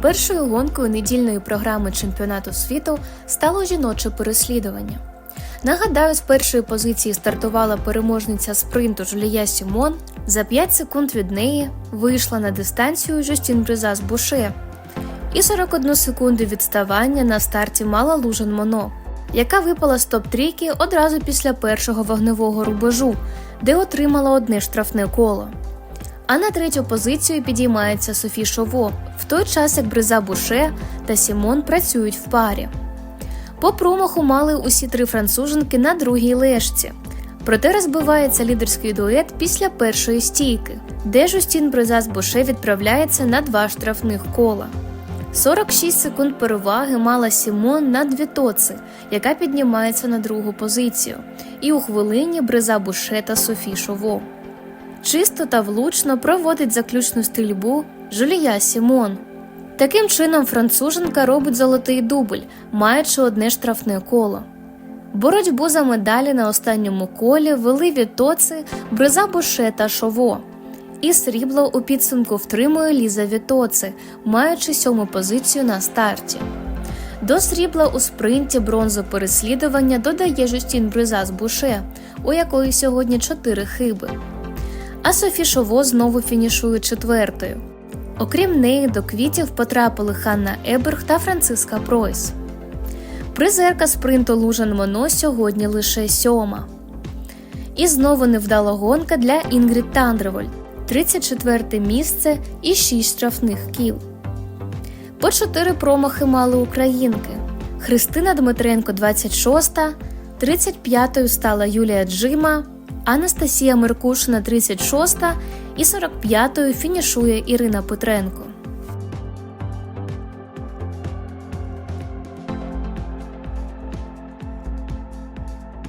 Першою гонкою недільної програми чемпіонату світу стало жіноче переслідування. Нагадаю, з першої позиції стартувала переможниця спринту Жулія Сімон. За 5 секунд від неї вийшла на дистанцію Жюстін Бризас Буше. І 41 секунду відставання на старті мала Лужан Моно, яка випала з топ-трійки одразу після першого вогневого рубежу, де отримала одне штрафне коло. А на третю позицію підіймається Софі Шово, в той час як Бриза Буше та Сімон працюють в парі. По промаху мали усі три француженки на другій лежці. Проте розбивається лідерський дует після першої стійки, де Жустін Бризас Буше відправляється на два штрафних кола. 46 секунд переваги мала Сімон над Вітоци, яка піднімається на другу позицію, і у хвилині Бриза Буше та Софі Шово. Чисто та влучно проводить заключну стрільбу Жулія Сімон. Таким чином, француженка робить золотий дубль, маючи одне штрафне коло. Боротьбу за медалі на останньому колі вели Вітоци, Бриза Буше та Шово. І срібло у підсумку втримує Ліза Вітоци, маючи сьому позицію на старті. До срібла у спринті бронзу переслідування додає Жюстін Бризас Буше, у якої сьогодні чотири хиби. А Софі Шово знову фінішує четвертою. Окрім неї, до квітів потрапили Ханна Еберг та Франциска Пройс. Призерка спринту Лужан Моно сьогодні лише сьома. І знову невдала гонка для Інгрід Тандреволь 34 місце і 6 штрафних кіл. По 4 промахи мали українки. Христина Дмитренко 26, 35-ю стала Юлія Джима, Анастасія Меркушина 36 і 45-ю фінішує Ірина Петренко.